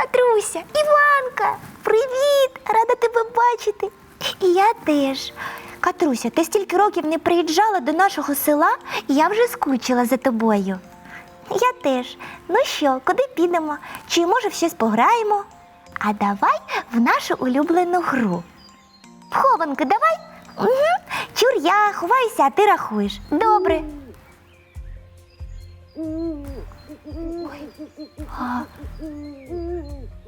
Катруся, Іванка, привіт! Рада тебе бачити. І я теж. Катруся, ти стільки років не приїжджала до нашого села, і я вже скучила за тобою. Я теж. Ну що, куди підемо? Чи може в щось пограємо? А давай в нашу улюблену гру. В хованки давай? Угу. Чур я ховаюся, а ти рахуєш. Добре. А,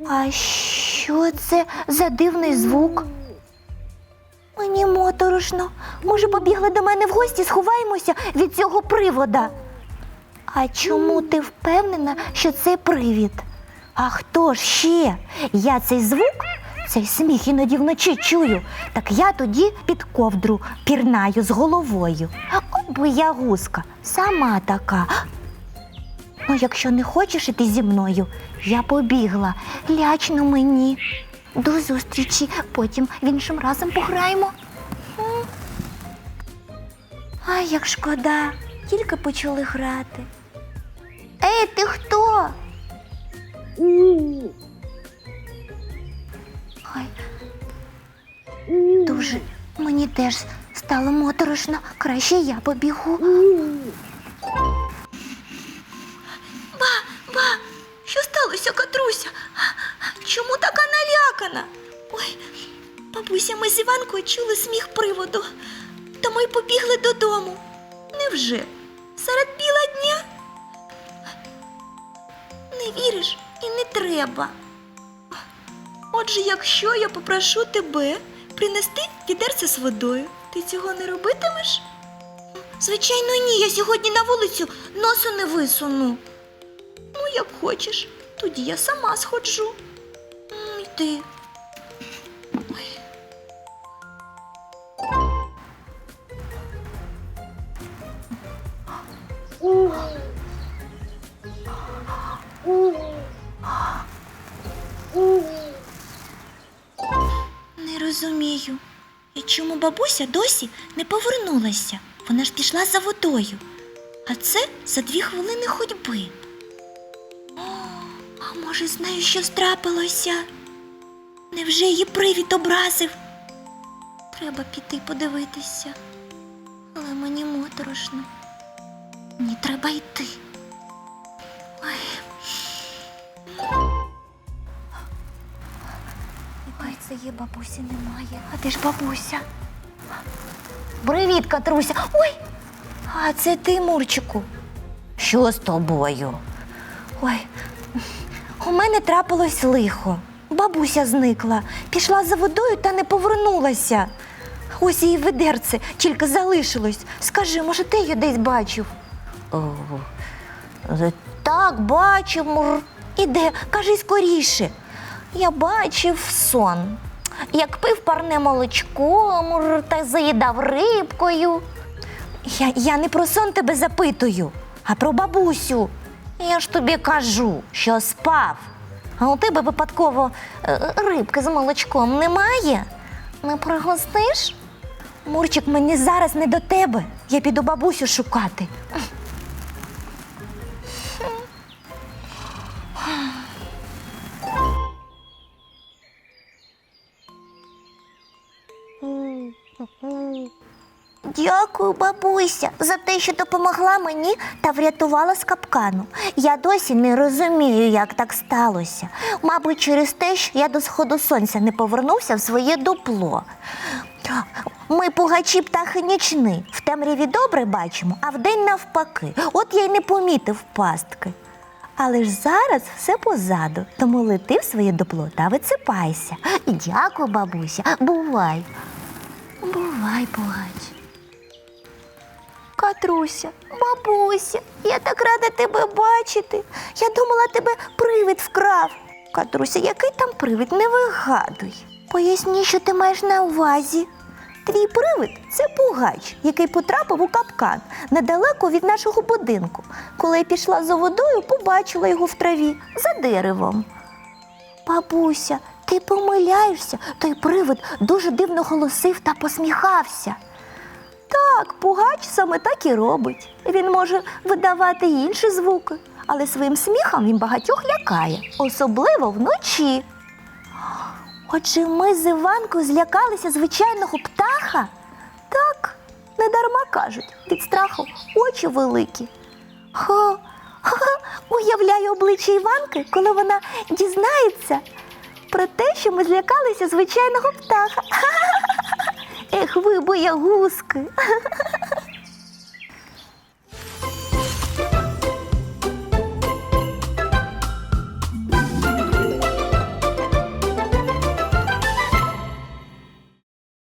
а що це за дивний звук? Мені моторошно. Може, побігли до мене в гості, сховаємося від цього привода. А чому ти впевнена, що це привід? А хто ж ще? Я цей звук, цей сміх іноді вночі чую. Так я тоді під ковдру пірнаю з головою. От би я гуска, сама така. Ну, якщо не хочеш іти зі мною, я побігла. Лячно мені. До зустрічі, потім іншим разом пограємо. Ай, як шкода, тільки почали грати. Ей, ти хто? Ай. Дуже мені теж стало моторошно. Краще я побігу. Бабуся, ми з Іванкою чули сміх приводу, то ми побігли додому. Невже? Серед біла дня? Не віриш і не треба. Отже, якщо я попрошу тебе принести відерце з водою, ти цього не робитимеш? Звичайно, ні, я сьогодні на вулицю носу не висуну. Ну, як хочеш, тоді я сама сходжу. Йди. Не розумію. І чому бабуся досі не повернулася? Вона ж пішла за водою. А це за дві хвилини ходьби. О, а може, з нею щось трапилося? Невже її привід образив? Треба піти подивитися. Але мені моторошно. Мені треба йти. Ой. Ой, це є бабусі немає. А де ж бабуся? Привіт, Катруся. Ой! А це ти, Мурчику. Що з тобою? Ой, у мене трапилось лихо. Бабуся зникла, пішла за водою та не повернулася. Ось її ведерце тільки залишилось. Скажи, може, ти її десь бачив? Так, бачив, мур. Іде, кажи скоріше. Я бачив сон. Як пив парне молочко, мур, та заїдав рибкою. Я, я не про сон тебе запитую, а про бабусю. Я ж тобі кажу, що спав. А у тебе випадково е, рибки з молочком немає? Не пригостиш? Мурчик, мені зараз не до тебе. Я піду бабусю шукати. Дякую, бабуся, за те, що допомогла мені та врятувала з капкану. Я досі не розумію, як так сталося. Мабуть, через те, що я до сходу сонця не повернувся в своє дупло. Ми пугачі птахи нічни. В темряві добре бачимо, а вдень навпаки. От я й не помітив пастки. Але ж зараз все позаду, тому лети в своє дупло та вицепайся. Дякую, бабуся. Бувай. Бувай, пугач. Катруся, бабуся, я так рада тебе бачити. Я думала, тебе привид вкрав. Катруся, який там привид, не вигадуй. Поясні, що ти маєш на увазі. Твій привид це пугач, який потрапив у капкан недалеко від нашого будинку. Коли я пішла за водою, побачила його в траві за деревом. Бабуся, ти помиляєшся, той привид дуже дивно голосив та посміхався. Так, пугач саме так і робить. Він може видавати інші звуки, але своїм сміхом він багатьох лякає, особливо вночі. Отже, ми з Іванкою злякалися звичайного птаха? Так, недарма кажуть, від страху очі великі. Хо, хо, уявляю обличчя Іванки, коли вона дізнається, про те, що ми злякалися звичайного птаха. Ех, ви боягузки.